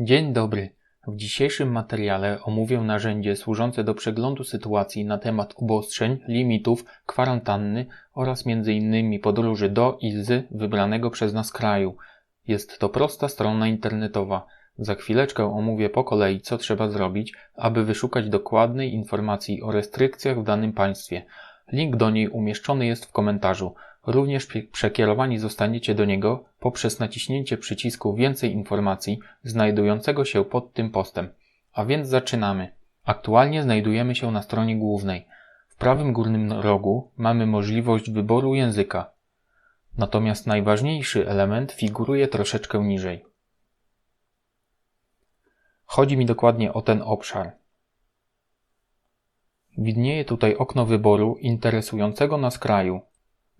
Dzień dobry. W dzisiejszym materiale omówię narzędzie służące do przeglądu sytuacji na temat obostrzeń, limitów, kwarantanny oraz m.in. podróży do i z wybranego przez nas kraju. Jest to prosta strona internetowa. Za chwileczkę omówię po kolei, co trzeba zrobić, aby wyszukać dokładnej informacji o restrykcjach w danym państwie. Link do niej umieszczony jest w komentarzu. Również przekierowani zostaniecie do niego poprzez naciśnięcie przycisku Więcej informacji znajdującego się pod tym postem. A więc zaczynamy. Aktualnie znajdujemy się na stronie głównej. W prawym górnym rogu mamy możliwość wyboru języka. Natomiast najważniejszy element figuruje troszeczkę niżej. Chodzi mi dokładnie o ten obszar. Widnieje tutaj okno wyboru interesującego nas kraju.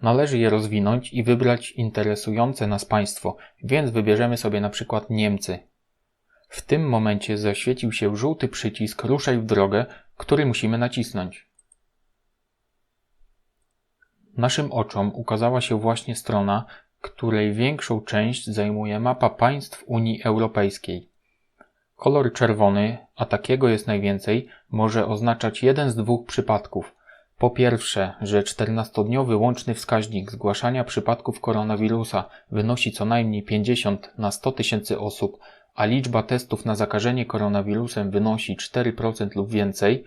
Należy je rozwinąć i wybrać interesujące nas państwo, więc wybierzemy sobie na przykład Niemcy. W tym momencie zaświecił się żółty przycisk Ruszaj w drogę, który musimy nacisnąć. Naszym oczom ukazała się właśnie strona, której większą część zajmuje mapa państw Unii Europejskiej. Kolor czerwony, a takiego jest najwięcej, może oznaczać jeden z dwóch przypadków. Po pierwsze, że 14-dniowy łączny wskaźnik zgłaszania przypadków koronawirusa wynosi co najmniej 50 na 100 tysięcy osób, a liczba testów na zakażenie koronawirusem wynosi 4% lub więcej,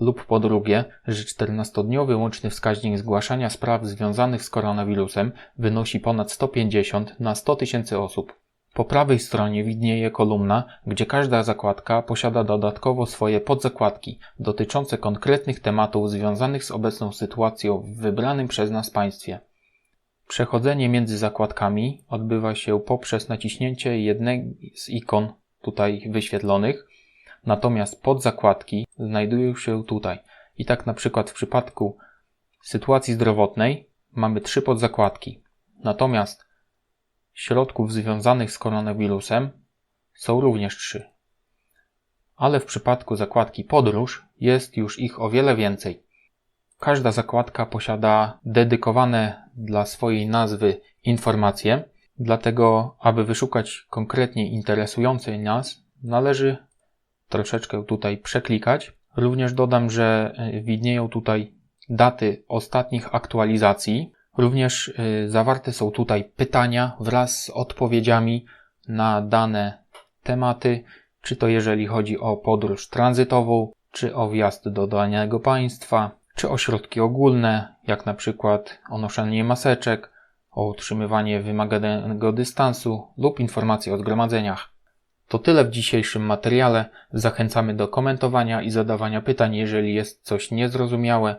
lub po drugie, że 14-dniowy łączny wskaźnik zgłaszania spraw związanych z koronawirusem wynosi ponad 150 na 100 tysięcy osób. Po prawej stronie widnieje kolumna, gdzie każda zakładka posiada dodatkowo swoje podzakładki dotyczące konkretnych tematów związanych z obecną sytuacją w wybranym przez nas państwie. Przechodzenie między zakładkami odbywa się poprzez naciśnięcie jednej z ikon tutaj wyświetlonych, natomiast podzakładki znajdują się tutaj. I tak na przykład w przypadku sytuacji zdrowotnej mamy trzy podzakładki. Natomiast środków związanych z koronawirusem są również trzy. Ale w przypadku zakładki podróż jest już ich o wiele więcej. Każda zakładka posiada dedykowane dla swojej nazwy informacje, dlatego aby wyszukać konkretnie interesującej nas, należy troszeczkę tutaj przeklikać. Również dodam, że widnieją tutaj daty ostatnich aktualizacji. Również y, zawarte są tutaj pytania wraz z odpowiedziami na dane tematy, czy to jeżeli chodzi o podróż tranzytową, czy o wjazd do danego państwa, czy o środki ogólne, jak na przykład o noszenie maseczek, o utrzymywanie wymaganego dystansu lub informacje o zgromadzeniach. To tyle w dzisiejszym materiale. Zachęcamy do komentowania i zadawania pytań, jeżeli jest coś niezrozumiałe.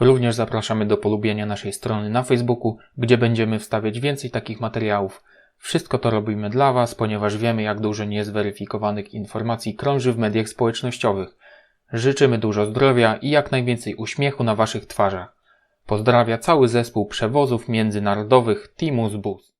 Również zapraszamy do polubienia naszej strony na Facebooku, gdzie będziemy wstawiać więcej takich materiałów. Wszystko to robimy dla Was, ponieważ wiemy, jak dużo niezweryfikowanych informacji krąży w mediach społecznościowych. Życzymy dużo zdrowia i jak najwięcej uśmiechu na Waszych twarzach. Pozdrawia cały zespół przewozów międzynarodowych Timus Bus.